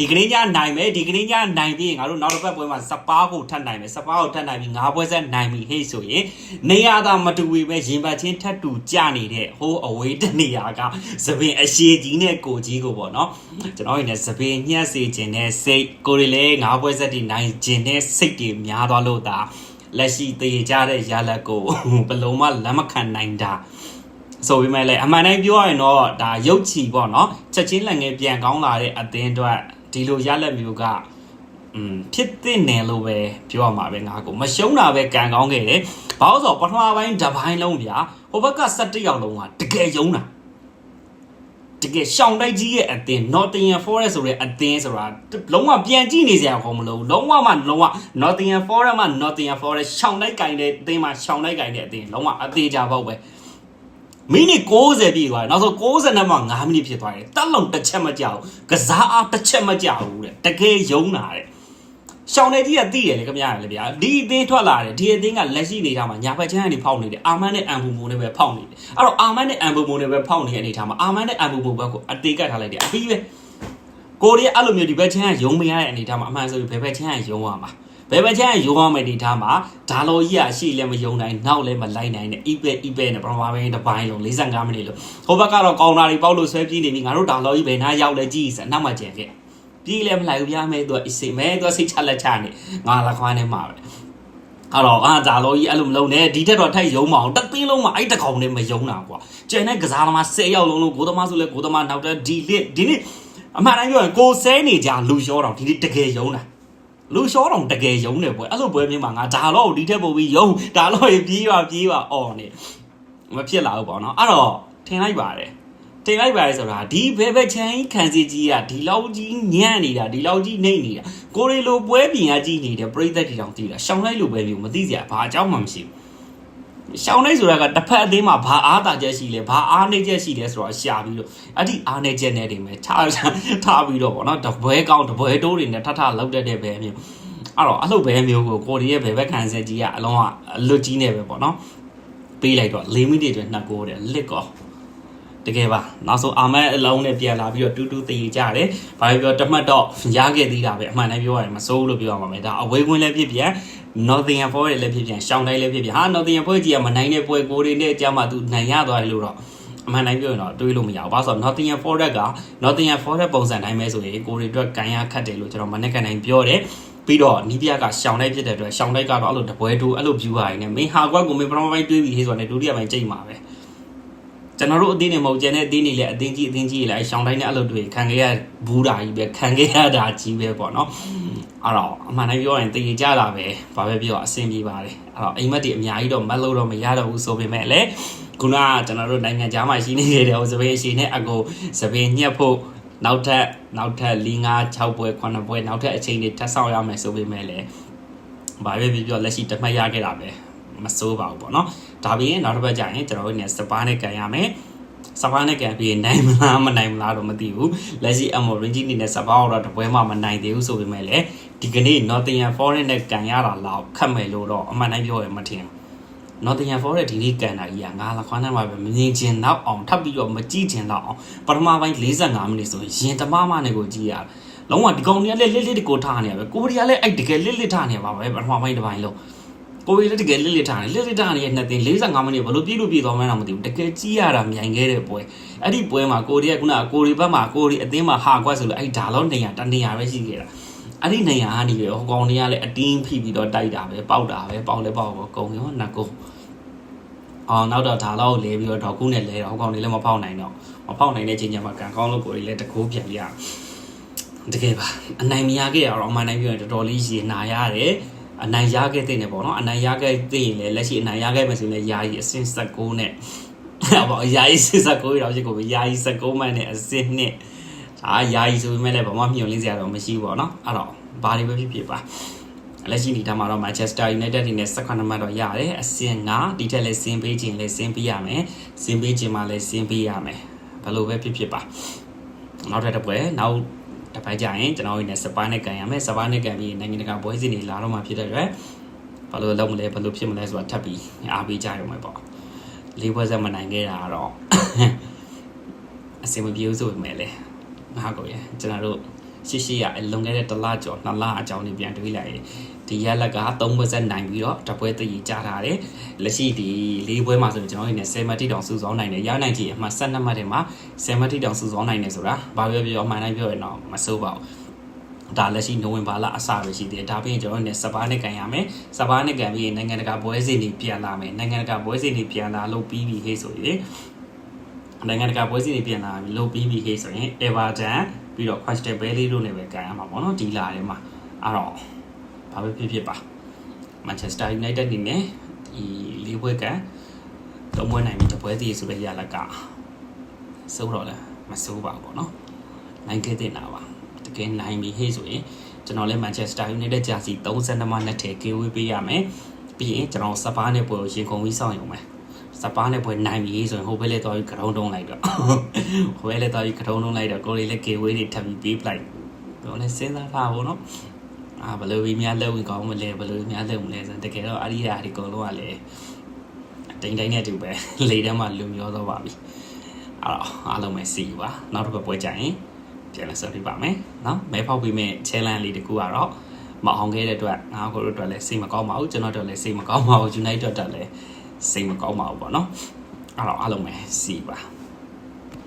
ဒီကနေ့ညနိုင်မယ်ဒီကနေ့ညနိုင်ပြီးရင်ငါတို့နောက်တစ်ပတ်ပွဲမှာစပါးကိုထပ်နိုင်မယ်စပါးကိုထပ်နိုင်ပြီးငါးပွဲဆက်နိုင်ပြီဟေ့ဆိုရင်နေရတာမတူဝေပဲရင်ပတ်ချင်းထပ်တူကြနေတဲ့ဟိုးအဝေးတနေရာကသပင်အရှိကြီးနဲ့ကိုကြီးကိုပေါ့နော်ကျွန်တော်ရင်းနဲ့သပင်ညှက်စေခြင်းနဲ့စိတ်ကိုရီလည်းငါးပွဲဆက်တွေနိုင်ခြင်းနဲ့စိတ်တွေများသွားလို့ဒါလက်ရှိတည်ကြတဲ့ရလက်ကိုဘယ်လုံးမလက်မခံနိုင်တာဆိုပေမဲ့လည်းအမှန်တိုင်းပြောရရင်တော့ဒါရုပ်ချီပေါ့နော်ချက်ချင်းလက်ငယ်ပြန်ကောင်းလာတဲ့အသင်းအတွက် ဒီလိုရလက်မျိုးကอืมဖြစ်တဲ့နယ်လို့ပဲပြောရမှာပဲငါကိုမရှုံးတာပဲကံကောင်းခဲ့တယ်။ဘာလို့ဆိုတော့ပထမပိုင်းတစ်ပိုင်းလုံးဗျာဟိုဘက်က17ရောက်လုံးကတကယ်ယုံတာတကယ်ရှောင်းတိုက်ကြီးရဲ့အသင်း Nottingham Forest ဆိုတဲ့အသင်းဆိုတာလုံးဝပြန်ကြည့်နေစရာခေါ်မလို့လုံးဝမှလုံးဝ Nottingham Forest မှ Nottingham Forest ရှောင်းတိုက်ကင်တဲ့အသင်းမှရှောင်းတိုက်ကင်တဲ့အသင်းလုံးဝအသေးကြပေါ့ပဲ မိနစ်60ပြည့်သွားတယ်နောက်ဆုံး60နဲ့မှ9မိနစ်ဖြစ်သွားတယ်တက်လုံးတစ်ချက်မကြောက်ကစားအားတစ်ချက်မကြောက်ဘူးတဲ့တကယ်ယုံတာတဲ့ရှောင်းနေကြီးကသိရလေခင်ဗျားလေဗျာဒီအသင်းထွက်လာတယ်ဒီအသင်းကလက်ရှိနေတာမှာညာဘက်ချမ်းကနေဖောက်နေတယ်အာမန်နဲ့အမ်ဘူမိုနဲ့ပဲဖောက်နေတယ်အဲ့တော့အာမန်နဲ့အမ်ဘူမိုနဲ့ပဲဖောက်နေတဲ့အနေထားမှာအာမန်နဲ့အမ်ဘူမိုဘက်ကိုအတေးကတ်ထားလိုက်တယ်အပြီးပဲကိုရီးယားအဲ့လိုမျိုးဒီဘက်ချမ်းကယုံမရတဲ့အနေထားမှာအမှန်ဆိုရင်ဘယ်ဘက်ချမ်းကယုံရမှာ ဘယ်ဘက်ချမ်းကယုံရမယ့်အနေထားမှာဒါလိုကြီးကအရှိလည်းမယုံနိုင်နောက်လည်းမလိုက်နိုင်နဲ့ ipe ipe နဲ့ပထမပိုင်းတစ်ပိုင်းလုံး45မိနစ်လို့ဟိုဘက်ကတော့ကောင်တာတွေပေါက်လို့ဆွဲပြေးနေပြီငါတို့ဒါလိုကြီးဘယ်နာရောက်လဲကြည့်စမ်းနောက်မှကျန်ခဲ့ပြေးလည်းမလိုက်ဘူးပြားမဲသူကအစိမဲသူကစိတ်ချလက်ချနေငါလာခွားနေမှာပဲအဲ့တော့အာဒါလိုကြီးအဲ့လိုမလုံးနဲ့ဒီထက်တော့ထိုက်ယုံမအောင်တစ်သိန်းလုံးမှာအဲ့တကောင်နဲ့မယုံတာကွာကျန်တဲ့ကစားသမား10ယောက်လုံးလုံးကိုသမားဆိုလဲကိုသမားနောက်တဲ့ဒီလစ်ဒီနေ့အမှန်တိုင်းပြောရင်ကိုဆဲနေကြလူလျှောတော့ဒီနေ့တကယ်ယုံတာ လူလျှောတော့တကယ်ယုံတယ်ပွဲအဲ့လိုပွဲမျိုးမှာငါဒါတော့ဒီထက်ပိုပြီးယုံဒါတော့ပြေးပါပြေးပါအော်နေမဖြစ်လာဘူးပေါ့နော်အဲ့တော့ထင်လိုက်ပါတယ်ထင်လိုက်ပါတယ်ဆိုတာဒီဘဲဘဲချမ်းကြီးခံစီကြီးကဒီလောက်ကြီးညံ့နေတာဒီလောက်ကြီးနှိမ့်နေတာကိုရီလိုပွဲပြင်ကကြီးနေတဲ့ပြိသက်တီတောင်တည်တာရှောင်းလိုက်လိုပဲမျိုးမသိစရာဘာအကြောင်းမှမရှိဘူး ရှောင်းလိုက်ဆိုတာကတစ်ဖက်အသေးမှာဘာအားတာချက်ရှိလဲဘာအားနေချက်ရှိလဲဆိုတော့ရှာပြီးလို့အဲ့ဒီအားနေချက်နဲ့တွေမဲ့ထားထားပြီးတော့ဗောနော်တပွဲကောင်းတပွဲတိုးတွေနဲ့ထထလောက်တတ်တဲ့ပဲမျိုးအဲ့တော့အလုပ်ပဲမျိုးကိုကိုရီးရဲ့ဘယ်ဘက်ခံဆက်ကြီးကအလုံးကအလွတ်ကြီးနေပဲပေါ့နော်ပေးလိုက်တော့၄မိနစ်အတွင်းနှစ်ကိုတဲ့လစ်ကောတကယ်ပါနောက်ဆုံးအာမန်အလုံးနဲ့ပြန်လာပြီးတော့တူးတူးတည်ကြတယ်ဘာပြောတမတ်တော့ရခဲ့သေးတာပဲအမှန်တမ်းပြောရရင်မစိုးဘူးလို့ပြောရမှာပဲဒါအဝေးကွင်းလည်းဖြစ်ပြန် Nottingham Forest လည်းဖြစ်ပြန်ရှောင်းတိုင်းလည်းဖြစ်ပြန်ဟာ Nottingham Forest ကြီးကမနိုင်တဲ့ပွဲကိုရီနဲ့အကြမှာသူနိုင်ရသွားတယ်လို့တော့အမှန်တိုင်းပြောရင်တော့တွေးလို့မရဘူး။ဘာလို့ဆိုတော့ Nottingham Forest က Nottingham Forest ပုံစံတိုင်းပဲဆိုရင်ကိုရီအတွက်ကန်ရခတ်တယ်လို့ကျွန်တော်မနေ့ကနိုင်ပြောတယ်။ပြီးတော့နီးပြကရှောင်းလိုက်ဖြစ်တဲ့အတွက်ရှောင်းလိုက်ကတော့အဲ့လိုတပွဲတူအဲ့လို view ဟာနေမင်းဟာကွက်ကိုမင်းပထမပိုင်းတွေးပြီးဟေးဆိုတော့ဒုတိယပိုင်းကြိတ်မှာပဲ ကျွန်တော်တို့အသင်းတွေမဟုတ်ကျန်တဲ့အသင်းတွေလည်းအသင်းကြီးအသင်းကြီးတွေလည်းရှောင်းတိုင်းနဲ့အဲ့လိုတွေခံခဲ့ရဘူးတာကြီးပဲခံခဲ့ရတာကြီးပဲပေါ့နော်အဲ့တော့အမှန်တိုင်းပြောရင်တည်ကြတာပဲဘာပဲပြောအဆင်ပြေပါတယ်အဲ့တော့အိမ်မက်တွေအများကြီးတော့မတ်လို့တော့မရတော့ဘူးဆိုပေမဲ့လည်းခုနကကျွန်တော်တို့နိုင်ငံခြားမှာရှိနေခဲ့တဲ့ဟိုစပင်းအရှိနဲ့အကိုစပင်းညက်ဖို့နောက်ထပ်နောက်ထပ်၄၅6ပွဲ9ပွဲနောက်ထပ်အချိန်တွေထပ်ဆောင်ရမယ်ဆိုပေမဲ့လည်းဘာပဲပြောပြောလက်ရှိတမတ်ရခဲ့တာပဲ မစိုးပါဘူးပေါ့နော်ဒါပြီးရင်နောက်တစ်ပတ်ကျရင်ကျွန်တော်တို့ねစပါးနဲ့ကန်ရမယ်စပါးနဲ့ကန်ပြီးနိုင်မလားမနိုင်မလားတော့မသိဘူးလက်ရှိအမော်ရင်ဂျီနေနဲ့စပါးတော့တပွဲမှမနိုင်သေးဘူးဆိုပေမဲ့လည်းဒီကနေ့ Nottingham Forest နဲ့ကန်ရတာလောက်ခတ်မယ်လို့တော့အမှန်တိုင်းပြောရင်မထင်ဘူး Nottingham Forest ဒီနေ့ကန်တာကြီးကငါလခွမ်းတန်းမှာပဲမမြင်ချင်တော့အောင်ထပ်ပြီးတော့မကြည့်ချင်တော့အောင်ပထမပိုင်း45မိနစ်ဆိုရင်တမမနဲ့ကိုကြည့်ရလုံးဝဒီကောင်တွေကလည်းလစ်လစ်ကိုထားနေရပဲကိုရီးယားလည်းအဲ့တကယ်လစ်လစ်ထားနေပါပဲပထမပိုင်းတစ်ပိုင်းလုံး ကိုရီးလည်းတကယ်လစ်လစ်ထားနေလစ်လစ်ထားနေတဲ့နှစ်သိန်း45မိနစ်ဘလို့ပြည့်လို့ပြည့်သွားမှန်းတော့မသိဘူးတကယ်ကြည့်ရတာမြိုင်ခဲ့တဲ့ပွဲအဲ့ဒီပွဲမှာကိုရီးယားကကိုရီးဘက်မှာကိုရီးအသင်းမှာဟာကွက်ဆိုလို့အဲ့ဒါလုံးနေရတနေရပဲရှိခဲ့တာအဲ့ဒီနေရကနေပြီးဟိုကောင်တွေကလည်းအတင်းဖိပြီးတော့တိုက်တာပဲပေါက်တာပဲပေါက်လဲပေါက်တော့ကုံရောနတ်ကုံအော်နောက်တော့ဒါလောက်လဲပြီးတော့ဒေါက်ကူးနဲ့လဲတော့ဟိုကောင်တွေလည်းမဖောက်နိုင်တော့မဖောက်နိုင်တဲ့ချိန်ကျမှကန်ကောင်းလို့ကိုရီးလည်းတကိုးပြန်ရတကယ်ပါအနိုင်မရခဲ့ရတော့အမှန်တိုင်းပြောရင်တော်တော်လေးရေနာရတယ် အနိုင်ရခဲ့တဲ့နေပေါ့နော်အနိုင်ရခဲ့တဲ့ရင်လည်းလက်ရှိအနိုင်ရခဲ့မယ်ဆိုရင်ယာယီအဆင့်16နဲ့အဲ့ပေါ့ယာယီ16ရောက်ရှိကိုပဲယာယီ16မှန်နဲ့အဆင့်နဲ့ဒါယာယီဆိုပေမဲ့လည်းဘာမှမျှော်လင့်စရာတော့မရှိဘူးပေါ့နော်အဲ့တော့ဘာတွေပဲဖြစ်ဖြစ်ပါလက်ရှိဒီထားမှာတော့ Manchester United တွေနဲ့18မှတ်တော့ရတယ်အဆင့်9ဒီထက်လည်းဆင်းပေးခြင်းလည်းဆင်းပေးရမယ်ဆင်းပေးခြင်းမှလည်းဆင်းပေးရမယ်ဘယ်လိုပဲဖြစ်ဖြစ်ပါနောက်ထပ်တစ်ပွဲနောက် တစ်ပိုင်းကြရင်ကျွန်တော်တို့နဲ့စပါးနဲ့ကန်ရမယ်စပါးနဲ့ကန်ပြီးနိုင်ငံတကာပွဲစဉ်တွေလာတော့မှဖြစ်တဲ့အတွက်ဘာလို့လုပ်မလဲဘာလို့ဖြစ်မလဲဆိုတာထပ်ပြီးအားပေးကြရမှာပေါ့လေးပွဲဆက်မနိုင်ခဲ့တာကတော့အဆင်မပြေဘူးဆိုပေမဲ့လည်းငါကိုရကျွန်တော်တို့ ရှေ့ရှေ့ရလွန်ခဲ့တဲ့တစ်လကျော်နှစ်လအကြောင်းတွေပြန်တွေးလိုက်ရင်ဒီရက်လက်က3ဘွဲ့ဆက်နိုင်ပြီးတော့တပွဲတည်ကြထားတယ်လက်ရှိဒီ၄ဘွဲမှာဆိုရင်ကျွန်တော်တို့နေ7မတိတောင်စုဆောင်းနိုင်တယ်ရနိုင်ကြီးအမှ12မှတ်ထဲမှာ7မတိတောင်စုဆောင်းနိုင်တယ်ဆိုတာဘာပြောပြောအမှန်တိုင်းပြောရင်တော့မစိုးပါဘူးဒါလက်ရှိနိုဝင်ဘာလအစပဲရှိသေးတယ်ဒါပြင်ကျွန်တော်တို့စပါးနဲ့ကန်ရမယ်စပါးနဲ့ကန်ပြီးရင်နိုင်ငံတကာပွဲစဉ်တွေပြန်လာမယ်နိုင်ငံတကာပွဲစဉ်တွေပြန်လာလို့ပြီးပြီဟေးဆိုရင်နိုင်ငံတကာပွဲစဉ်တွေပြန်လာပြီလို့ပြီးပြီဟေးဆိုရင် Everton ပြီးတော့ Crystal Palace တို့လည်းပဲကန်ရမှာပေါ့နော်ဒီလာထဲမှာအဲ့တော့ဘာပဲဖြစ်ဖြစ်ပါ Manchester United အနေနဲ့ဒီလေးပွဲကန်တော့မွေးနိုင်ပြီတပွဲတည်းဆိုတဲ့ရလက်ကစိုးတော့လဲမစိုးပါဘူးပေါ့နော်နိုင်ခဲ့တဲ့နာပါတကယ်နိုင်ပြီဟေ့ဆိုရင်ကျွန်တော်လည်း Manchester United ဂျာစီ32မှနှစ်ထည့်ကေဝေးပေးရမယ်ပြီးရင်ကျွန်တော်စပါးနဲ့ပွဲကိုရင်ခုန်ပြီးစောင့်ရုံပဲ စပားနဲ့ပွဲနိုင်ပြီဆိုရင်ဟိုဘက်လည်းသွားပြီးကထုံးတုံးလိုက်တော့ဟိုဘက်လည်းသွားပြီးကထုံးတုံးလိုက်တော့ကိုလေးလည်းကေဝေးတွေထပ်ပြီးပေးပလိုက်တော့လည်းစဉ်းစားထားပါဘောနော်အာဘယ်လိုကြီးများလုပ်ဝင်ကောင်းမလဲဘယ်လိုကြီးများလုပ်မလဲဆိုတကယ်တော့အရိယာဒီအကုန်လုံးကလည်းတိမ်တိုင်းနဲ့တူပဲလေထဲမှာလူမျောတော့ပါပြီအဲ့တော့အားလုံးပဲစီပါနောက်တစ်ပတ်ပွဲကြရင်ပြန်လာဆက်ပြပါမယ်နော်မဲဖောက်ပြီးမဲ့ challenge လေးတကူကတော့မအောင်ခဲ့တဲ့အတွက်ငါတို့တို့အတွက်လည်းစိတ်မကောင်းပါဘူးကျွန်တော်တို့လည်းစိတ်မကောင်းပါဘူး United တို့လည်း စိတ်မကောင်းပါဘူးပေါ့နော်အဲ့တော့အားလုံးပဲစီပါ